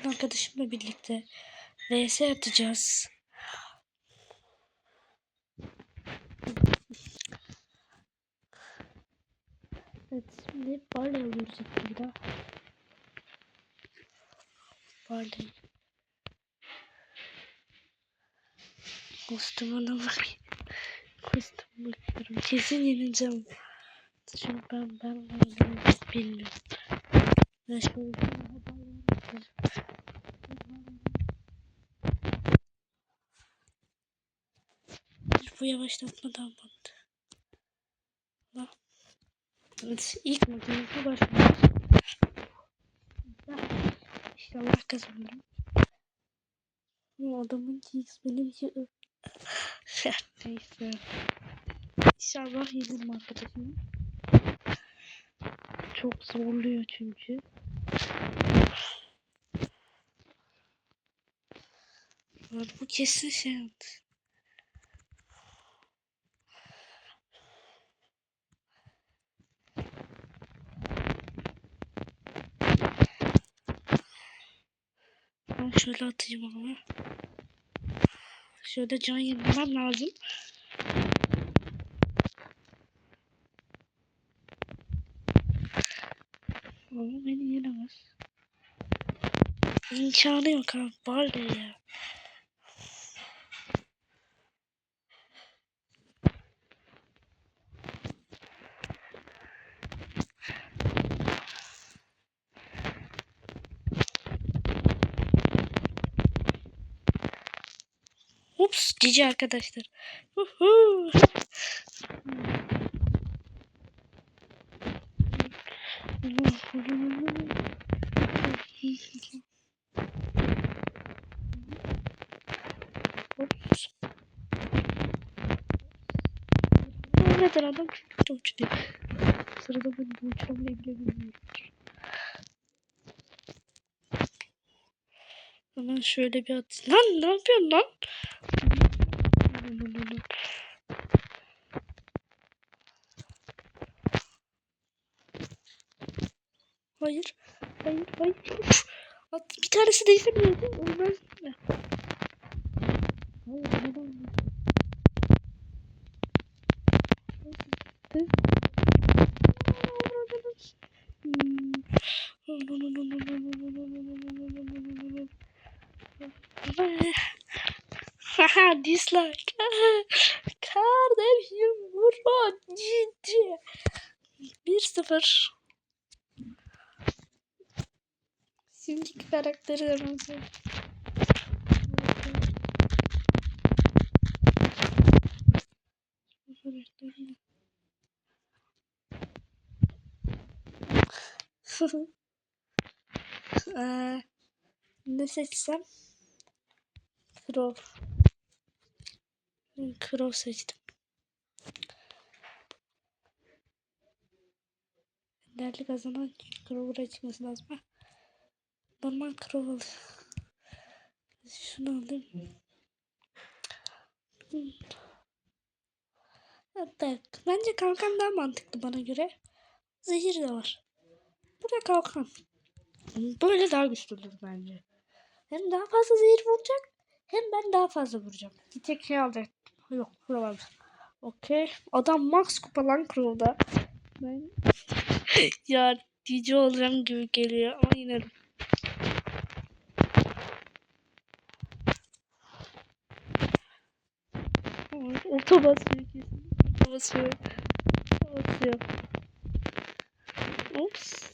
Bugün arkadaşımla birlikte VS atacağız. Evet şimdi Barley alıyoruz ilk burada. Barley. Kostümüne bakayım. Kostüm bakıyorum. Kesin yeneceğim. Çünkü ben ben ben bilmiyorum. Ben şöyle Bu yavaşlatmadan bandı. Allah. Evet, ilk makinesi başlıyoruz. İnşallah kazanırım. Bu adamın X benim ki Neyse. İnşallah yenirim arkadaşım. Çok zorluyor çünkü. Bu kesin şey Ben şöyle atayım ama. Şöyle can yenilmem lazım. Ama beni yenemez. İmkanı yok abi. Var ya. Ups cici arkadaşlar. Neden adam çok uçtu. Sırada ben de uçamayı bile bilmiyorum. Hemen şöyle bir at. Lan ne yapıyorsun lan? Hayır. Hayır. Hayır. Uf. At, bir tanesi değse bile olmaz mı? Hayır. Neden olmaz? Haha dislike. Kardeşim vurma ciddi. 1-0. Şimdiki karakteri söyleyeyim. Eee, ne seçsem? Crow. Crow seçtim. Değerli kazanan Crow'lara çıkması lazım. Normal Crow alayım. Şunu alayım. Evet, bence kalkan daha mantıklı bana göre. Zehir de var. Buraya kalkan. Böyle daha güçlüdür bence. Hem daha fazla zehir vuracak hem ben daha fazla vuracağım. Bir tek şey alacak. Yok vuramam. Okey. Adam max kupa lan Crow'da. Ben ya cici olacağım gibi geliyor ama. Ay, Oto basıyor kesin. Oto basıyor. Oto basıyor. Ups.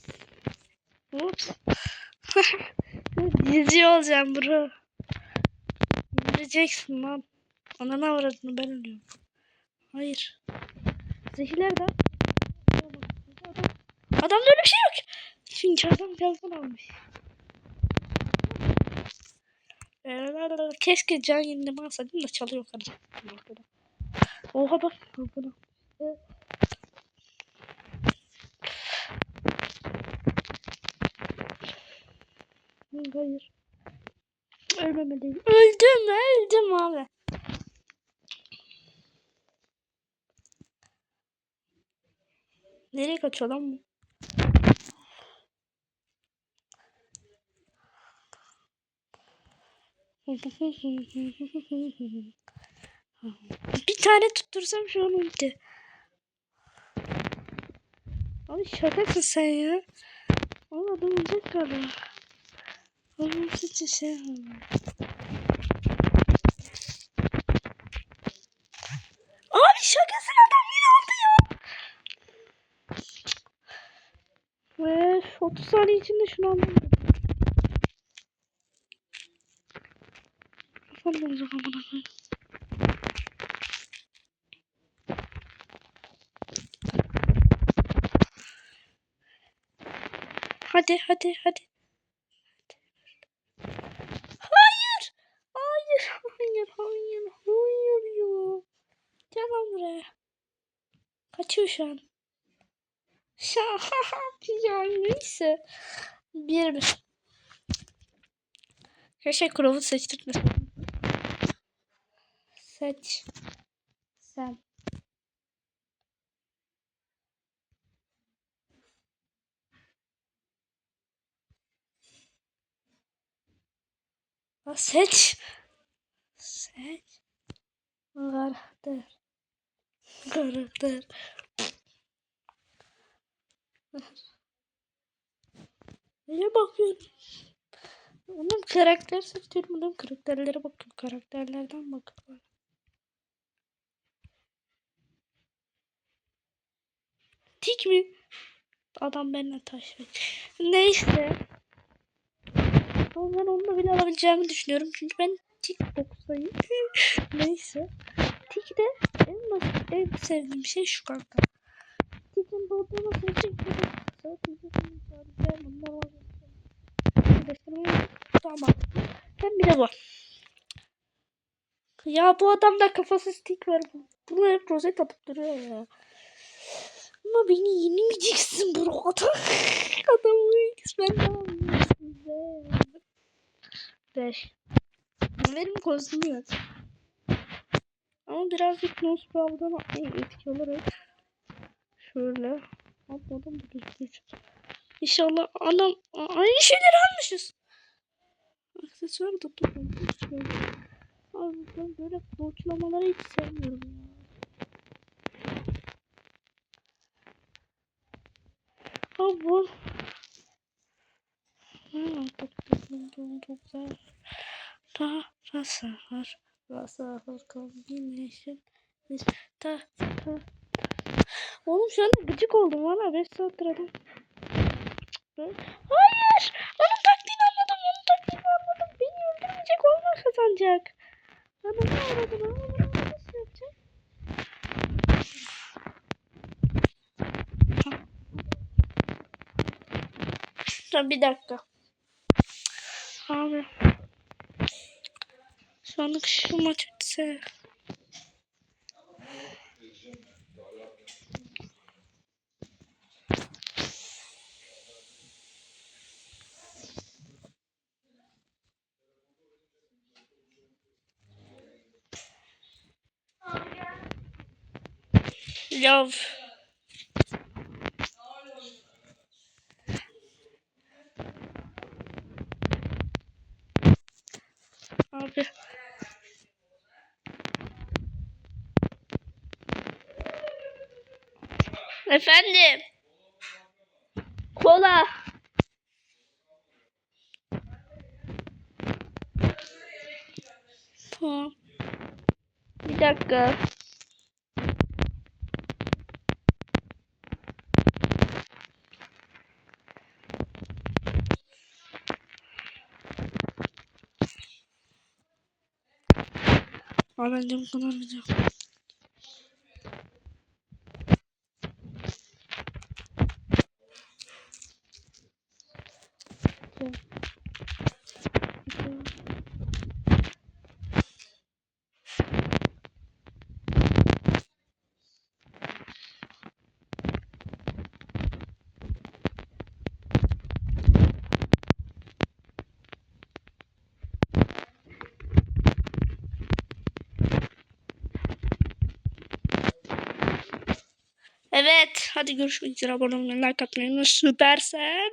Ups. Cici olacağım bro. Öleceksin lan. Ananı avradını ben ölüyorum. Hayır. Zehirler de. Adamda öyle bir şey yok. Çünkü adam gazdan almış. Ee, Keşke can yenileme alsaydım da çalıyor kadın. Oha bak. Buna. Hayır. Ölmemeliyim. Öldüm öldüm abi. Nereye kaçıyor lan? Bir tane tuttursam şu an ulti. Abi şakasın sen ya. Ama adam olacak galiba. Onun için şey. Abi şakasın adam yine aldı ya. Ve 30 saniye içinde şunu aldım. Kafam olacak amına. Hadi hadi hadi. Hayır. Hayır. Hayır. Hayır. Hayır ya. Gel lan buraya. Kaçıyor şu an. Şahaha. ya neyse. Bir bir. Keşke Crow'u seçtirtmesin. Seç. Sen. Seç. Seç. Karakter. Karakter. Neye bakıyorsun? Onun karakter seçiyorum. Onun karakterlere bakıyorum. Karakterlerden bakıyorum. Tik mi? Adam benimle taşıyor. Neyse. Ama ben onunla bile alabileceğimi düşünüyorum. Çünkü ben TikTok'tayım. Neyse. Tik de en en sevdiğim şey şu kanka. Tik'in doğduğunu seçecek. Zaten sadece bunlar var. Tamam. Ben bir de bu. Ya bu adamda kafası stick var. Bunu hep rozet atıp duruyor ya. Ama beni yenemeyeceksin bro. Adam, adamı ben yapayım? Beş. Benim kostümü yok. Ama birazcık Nosprav'dan etki olarak şöyle atladım bu gözüküyor. İnşallah anam aynı şeyleri almışız. Aksesuar da tutmamış. Abi ben böyle borçlamaları hiç sevmiyorum ya. Abi bu Hmm, çok çok çok güzel. Ta rasa var. Rasa var combination. Biz ta ta. Oğlum şu anda gıcık oldum valla 5 saattir adam. Hayır! Onun taktiğini anladım, onun taktiğini anladım. Beni öldürmeyecek, onlar kazanacak. Bana ne aradın ama bunu nasıl yapacak? Tamam bir dakika. Abi. Şu anlık şu maç bitse. Yav. Abi. Efendim. Kola. Tamam. Bir dakika. Aa, bence bu kadar video. Evet. Hadi görüşmek üzere. Abone olmayı, like atmayı unutmayın. Süpersen.